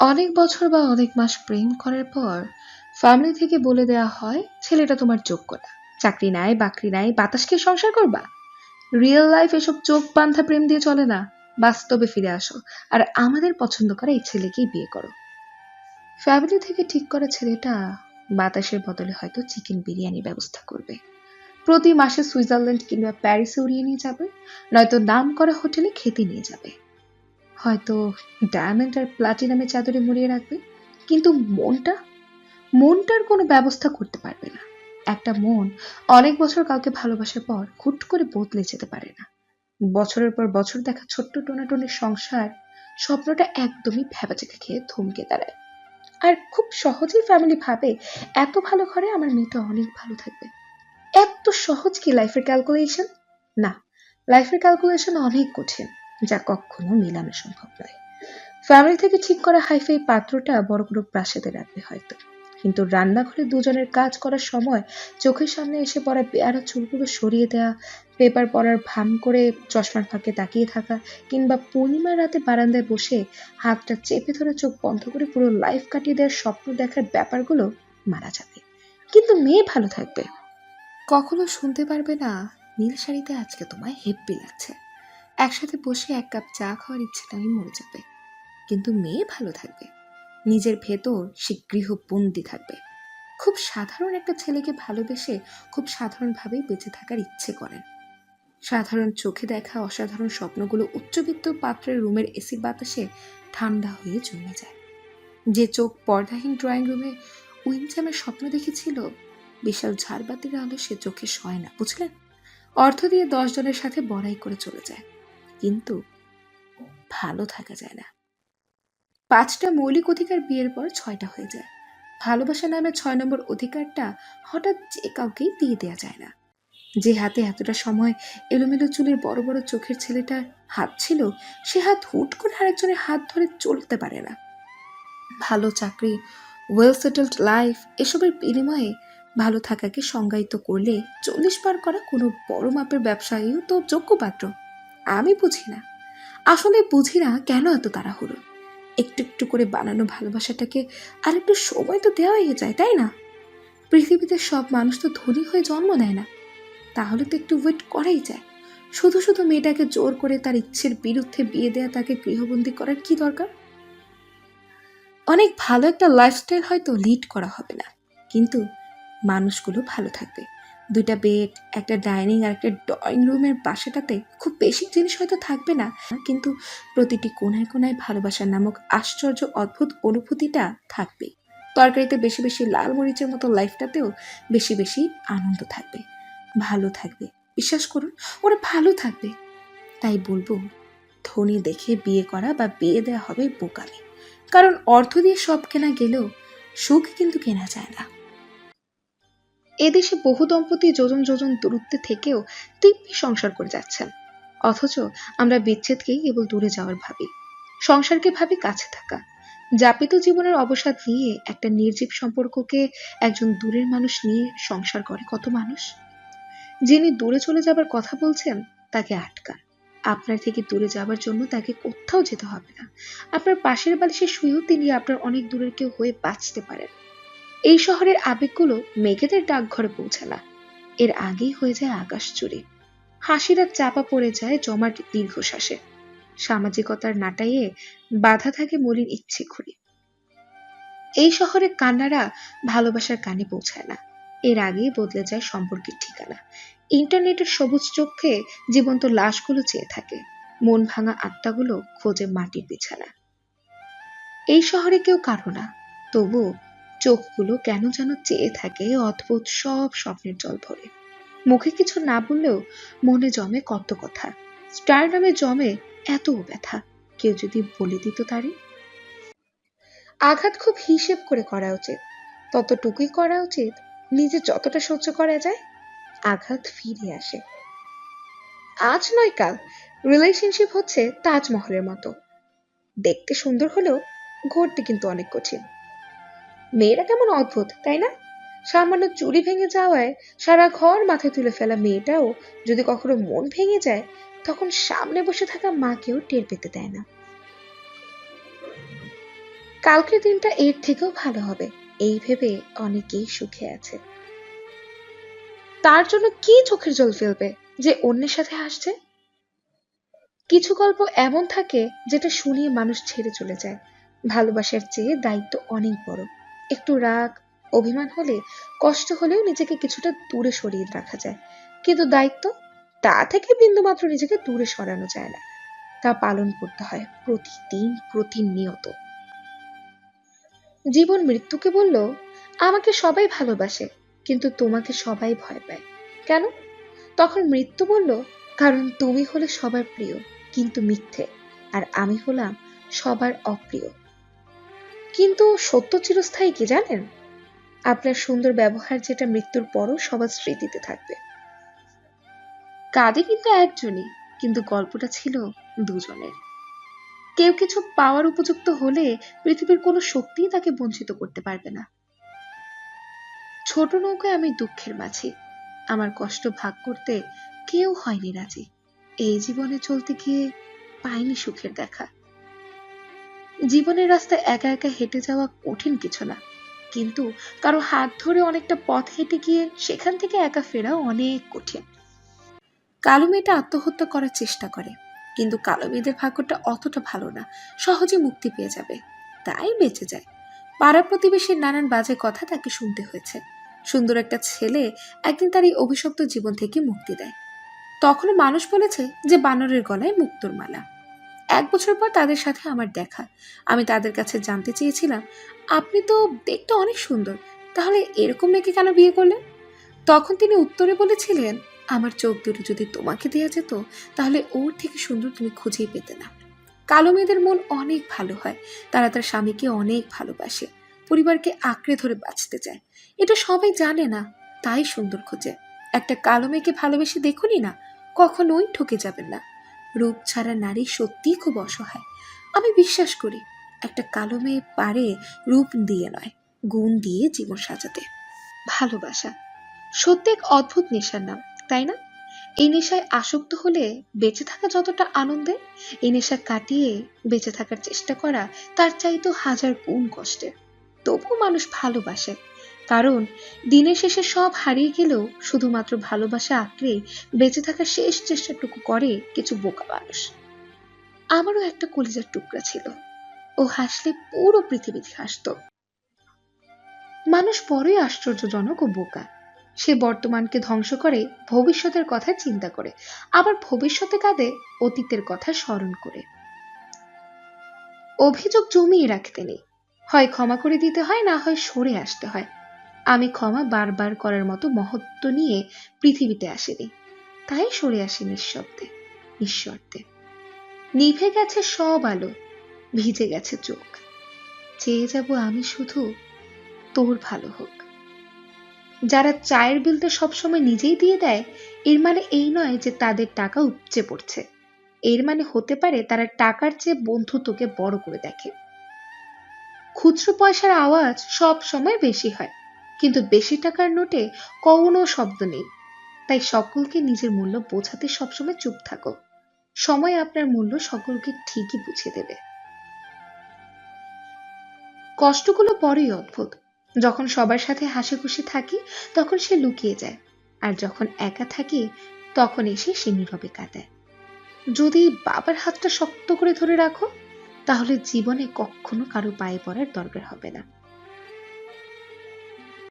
অনেক বছর বা অনেক মাস প্রেম করার পর ফ্যামিলি থেকে বলে দেয়া হয়, ছেলেটা তোমার যোগ্য না। চাকরি নাই, বাকরি নাই বাতাসকে সংসার করবা? রিয়েল লাইফ এসব চোখ বান্ধা প্রেম দিয়ে চলে না। বাস্তবে ফিরে আসো। আর আমাদের পছন্দ করা এই ছেলেকেই বিয়ে করো। ফ্যামিলি থেকে ঠিক করা ছেলেটা বাতাসের বদলে হয়তো চিকেন বিরিয়ানি ব্যবস্থা করবে। প্রতি মাসে সুইজারল্যান্ড কিংবা প্যারিসে উড়িয়ে নিয়ে যাবে। নয়তো নাম করা হোটেলে খেতে নিয়ে যাবে। হয়তো ডায়মন্ড আর প্লাটিনামের চাদরে মুড়িয়ে রাখবে, কিন্তু মনটা, মনটার কোনো ব্যবস্থা করতে পারবে না। একটা মন অনেক বছর কাউকে ভালোবাসার পর হুট করে বদলে যেতে পারে না। বছরের পর বছর দেখা ছোট্ট টোনাটনের সংসার স্বপ্নটা একদমই ভেবাচেকা খেয়ে থমকে দাঁড়ায়। আর খুব সহজেই ফ্যামিলি ভাবে, এত ভালো ঘরে আমার মেয়েটা অনেক ভালো থাকবে। এত সহজ কি লাইফের ক্যালকুলেশন না লাইফের ক্যালকুলেশন অনেক কঠিন। যা কখনো মেলানো সম্ভব নয়। ফ্যামিলি থেকে ঠিক করা হাইফাই পাত্রটা বড় কোনো প্রাসাদে রাখবে হয়তো। কিন্তু রান্নাঘরে দুজনের কাজ করার সময় চোখের সামনে এসে পড়া বেয়ারা চুলগুলো সরিয়ে দেওয়া পেপার পড়ার ভান করে চশমার ফাঁকে তাকিয়ে থাকা কিংবা পূর্ণিমার রাতে বারান্দায় বসে হাতটা চেপে ধরে চোখ বন্ধ করে পুরো লাইফ কাটিয়ে দেওয়ার স্বপ্ন দেখার ব্যাপারগুলো মারা যাবে। কিন্তু মেয়ে ভালো থাকবে। কখনো শুনতে পারবে না, নীল শাড়িতে আজকে তোমায় হেব্বি লাগছে। একসাথে বসে এক কাপ চা খাওয়ার ইচ্ছেটাই মরে যাবে। কিন্তু মেয়ে ভালো থাকবে। নিজের ভেতর সে গৃহবন্দী থাকবে। খুব সাধারণ একটা ছেলেকে ভালোবেসে খুব সাধারণভাবেই বেঁচে থাকার ইচ্ছে করেন। সাধারণ চোখে দেখা অসাধারণ স্বপ্নগুলো উচ্চবিত্ত পাত্রের রুমের এসি বাতাসে ঠান্ডা হয়ে জমে যায়। যে চোখ পর্দাহীন ড্রয়িং রুমে উইনচামের স্বপ্ন দেখেছিল, বিশাল ঝাড়বাতির আলো সে চোখে সয় না, বুঝলেন? অর্থ দিয়ে দশ জনের সাথে বড়াই করে চলে যায়। কিন্তু ভালো থাকা যায় না। পাঁচটা মৌলিক অধিকার বিয়ের পর ছয়টা হয়ে যায়। ভালোবাসা নামে ছয় নম্বর অধিকারটা হঠাৎ যে কাউকেই দিয়ে দেওয়া যায় না। যে হাতে এতটা সময় এলোমেলো চুলের বড় বড় চোখের ছেলেটার হাত ছিল, সে হাত হুট করে আরেকজনের হাত ধরে চলতে পারে না। ভালো চাকরি ওয়েল সেটেলড লাইফ এসবের বিনিময়ে ভালো থাকাকে সংজ্ঞায়িত করলে চল্লিশ পার করা কোনো বড় মাপের ব্যবসায়ীও তো যোগ্য পাত্র আমি বুঝি না। আসলে বুঝি না কেন এত তাড়াহুড়ো? একটু একটু করে বানানো ভালোবাসাটাকে আর একটু সময় তো দেওয়াই যায়, তাই না? পৃথিবীতে সব মানুষ তো ধনী হয়ে জন্ম নেয় না। তাহলে তো একটু ওয়েট করাই যায়। শুধু শুধু মেয়েটাকে জোর করে তার ইচ্ছের বিরুদ্ধে বিয়ে দেয়া, তাকে গৃহবন্দী করার কি দরকার? অনেক ভালো একটা লাইফস্টাইল হয়তো লিড করা হবে না। কিন্তু মানুষগুলো ভালো থাকবে। দুইটা বেড একটা ডাইনিং আর একটা ড্রয়িং রুমের বাসাটাতে খুব বেশি জিনিস হয়তো থাকবে না। কিন্তু প্রতিটি কোনায় কোনায় ভালোবাসার নামক আশ্চর্য অদ্ভুত অনুভূতিটা থাকবে। তরকারিতে বেশি বেশি লাল মরিচের মতো লাইফটাতেও বেশি বেশি আনন্দ থাকবে। ভালো থাকবে। বিশ্বাস করুন, ওরা ভালো থাকবে। তাই বলব, ধনী দেখে বিয়ে করা বা বিয়ে দেওয়া হবে বোকামি। কারণ অর্থ দিয়ে সব কেনা গেলেও সুখ কিন্তু কেনা যায় না। এদেশে বহু দম্পতি যোজন যোজন দূরত্বে থেকেও দিব্যি সংসার করে যাচ্ছেন। অথচ আমরা বিচ্ছেদকেই কেবল দূরে যাওয়ার ভাবি। সংসারকে ভাবি কাছে থাকা। যাপিত জীবনের অবসাদ নিয়ে একটা নির্জীব সম্পর্ককে একজন দূরের মানুষ নিয়ে সংসার করে কত মানুষ? যিনি দূরে চলে যাবার কথা বলছেন, তাকে আটকান। আপনার থেকে দূরে যাবার জন্য তাকে কোথাও যেতে হবে না। আপনার পাশের বালিশে শুয়েও তিনি আপনার অনেক দূরের কেউ হয়ে বাঁচতে পারেন। এই শহরের আবেগগুলো মেঘেদের ডাকঘরে পৌঁছে না এর আগেই হয়ে যায় আকাশ চুরি। হাসিরা চাপা পড়ে যায় জমাট দীর্ঘশ্বাসে। সামাজিকতার নাটাইয়ে বাধা থাকে মলিন ইচ্ছে ঘুরি এই শহরে কান্নারা ভালোবাসার কানে পৌঁছায় না। এর আগেই বদলে যায় সম্পর্কের ঠিকানা। ইন্টারনেটের সবুজ চোখে জীবন্ত লাশগুলো চেয়ে থাকে। মন ভাঙা আত্মাগুলো খোঁজে মাটির বিছানা। এই শহরে কেউ কারও না, তবুও চোখগুলো কেন যেন চেয়ে থাকে অদ্ভুত সব স্বপ্নের জল ভরে। মুখে কিছু না বললেও মনে জমে কত কথা। স্টার নামে জমে এত ব্যথা। কেউ যদি বলে দিত তারে। আঘাত খুব হিসেব করে করা উচিত। ততটুকুই করা উচিত নিজে যতটা সহ্য করা যায়, আঘাত ফিরে আসে। আজ নয় কাল। রিলেশনশিপ হচ্ছে তাজমহলের মতো। দেখতে সুন্দর হলেও ঘটতে কিন্তু অনেক কঠিন। মেয়েরা কেমন অদ্ভুত, তাই না? সামান্য চুরি ভেঙে যাওয়ায় সারা ঘর মাথায় তুলে ফেলা মেয়েটাও যদি কখনো মন ভেঙে যায়, তখন সামনে বসে থাকা মাকেও টের পেতে দেয় না। কালকের দিনটা এর থেকেও ভালো হবে, এই ভেবে অনেকেই সুখে আছে। তার জন্য কি চোখের জল ফেলবে যে অন্যের সাথে হাসছে? কিছু গল্প এমন থাকে যেটা শুনিয়ে মানুষ ছেড়ে চলে যায়। ভালোবাসার চেয়ে দায়িত্ব অনেক বড়। একটু রাগ, অভিমান হলে কষ্ট হলেও নিজেকে কিছুটা দূরে সরিয়ে রাখা যায়। কিন্তু দায়িত্ব? তা থেকে বিন্দুমাত্র নিজেকে দূরে সরানো যায় না। তা পালন করতে হয় প্রতিদিন, প্রতিনিয়ত। জীবন মৃত্যুকে বলল, আমাকে সবাই ভালোবাসে, কিন্তু তোমাকে সবাই ভয় পায়। কেন? তখন মৃত্যু বলল, কারণ তুমি হলে সবার প্রিয়, কিন্তু মিথ্যে, আর আমি হলাম সবার অপ্রিয়। কিন্তু সত্য চিরস্থায়ী কি জানেন? আপনার সুন্দর ব্যবহার যেটা মৃত্যুর পরও সবার স্মৃতিতে থাকবে। কাঁদে কিন্তু একজনই, কিন্তু গল্পটা ছিল দুজনের। কেউ কিছু পাওয়ার উপযুক্ত হলে পৃথিবীর কোনো শক্তিই তাকে বঞ্চিত করতে পারবে না। ছোট নৌকায় আমি দুঃখের মাঝি। আমার কষ্ট ভাগ করতে কেউ হয়নি রাজি। এই জীবনে চলতে গিয়ে পাইনি সুখের দেখা। জীবনের রাস্তায় একা একা হেঁটে যাওয়া কঠিন কিছু না। কিন্তু কারও হাত ধরে অনেকটা পথ হেঁটে গিয়ে সেখান থেকে একা ফেরাও অনেক কঠিন। কালো মেয়েটা আত্মহত্যা করার চেষ্টা করে, কিন্তু কালো মেয়েদের ভাগ্যটা অতটা ভালো না, সহজে মুক্তি পেয়ে যাবে, তাই বেঁচে যায়। পাড়া প্রতিবেশীর নানান বাজে কথা তাকে শুনতে হয়েছে। সুন্দর একটা ছেলে একদিন তার এই অভিশপ্ত জীবন থেকে মুক্তি দেয়। তখনও মানুষ বলেছে যে বানরের গলায় মুক্তোর মালা। এক বছর পর তাদের সাথে আমার দেখা। আমি তাদের কাছে জানতে চেয়েছিলাম, আপনি তো দেখতে অনেক সুন্দর, তাহলে এরকম মেয়েকে কেন বিয়ে করলেন? তখন তিনি উত্তরে বলেছিলেন, আমার চোখ দুটো যদি তোমাকে দেওয়া যেত, তাহলে ওর থেকে সুন্দর তুমি খুঁজেই পেতে না। কালো মেয়েদের মন অনেক ভালো হয়, তারা তার স্বামীকে অনেক ভালোবাসে, পরিবারকে আঁকড়ে ধরে বাঁচতে চায়। এটা সবাই জানে না, তাই সুন্দর খোঁজে। একটা কালো মেয়েকে ভালোবেসে দেখুনি না, কখনোই ঠকে যাবেন না। রূপ ছাড়া নারী সত্যিই খুব অসহায়। আমি বিশ্বাস করি, একটা কালো মেয়ে পারে রূপ দিয়ে নয়, গুণ দিয়ে জীবন সাজাতে। ভালোবাসা, সত্যি এক অদ্ভুত নেশার নাম, তাই না? এই নেশায় আসক্ত হলে বেঁচে থাকা যতটা আনন্দের, এই নেশা কাটিয়ে বেঁচে থাকার চেষ্টা করা তার চাইতো হাজার গুণ কষ্টের। তবুও মানুষ ভালোবাসে কারণ দিনের শেষে সব হারিয়ে গেলেও শুধুমাত্র ভালোবাসা আঁকড়ে বেঁচে থাকার শেষ চেষ্টাটুকু করে কিছু বোকা মানুষ। আমারও একটা কলিজার টুকরা ছিল। ও হাসলে পুরো পৃথিবীতে হাসত। মানুষ বড়ই আশ্চর্যজনক ও বোকা। সে বর্তমানকে ধ্বংস করে ভবিষ্যতের কথা চিন্তা করে, আবার ভবিষ্যতে কাঁদে অতীতের কথা স্মরণ করে। অভিযোগ জমিয়ে রাখতে নেই। হয় ক্ষমা করে দিতে হয়, না হয় সরে আসতে হয়। আমি ক্ষমা বারবার করার মতো মহত্ব নিয়ে পৃথিবীতে আসেনি। তাই সরে আসি নিঃশব্দে, নিঃশর্তে। নিভে গেছে সব আলো, ভিজে গেছে চোখ। চেয়ে যাব আমি শুধু তোর ভালো হোক। যারা চায়ের বিলটা সবসময় নিজেই দিয়ে দেয়, এর মানে এই নয় যে তাদের টাকা উপচে পড়ছে। এর মানে হতে পারে তারা টাকার চেয়ে বন্ধুত্বকে বড় করে দেখে। খুচরো পয়সার আওয়াজ সব সময় বেশি হয়। কিন্তু বেশি টাকার নোটে কোনো শব্দ নেই। তাই সকলকে নিজের মূল্য বোঝাতে সবসময় চুপ থাকো। সময় আপনার মূল্য সকলকে ঠিকই বুঝিয়ে দেবে। কষ্টগুলো বড়ই অদ্ভুত। যখন সবার সাথে হাসি খুশি থাকি, তখন সে লুকিয়ে যায়। আর যখন একা থাকি, তখন এসে সে নীরবে কাঁদায়। যদি বাবার হাতটা শক্ত করে ধরে রাখো, তাহলে জীবনে কখনো কারও পায়ে পড়ার দরকার হবে না।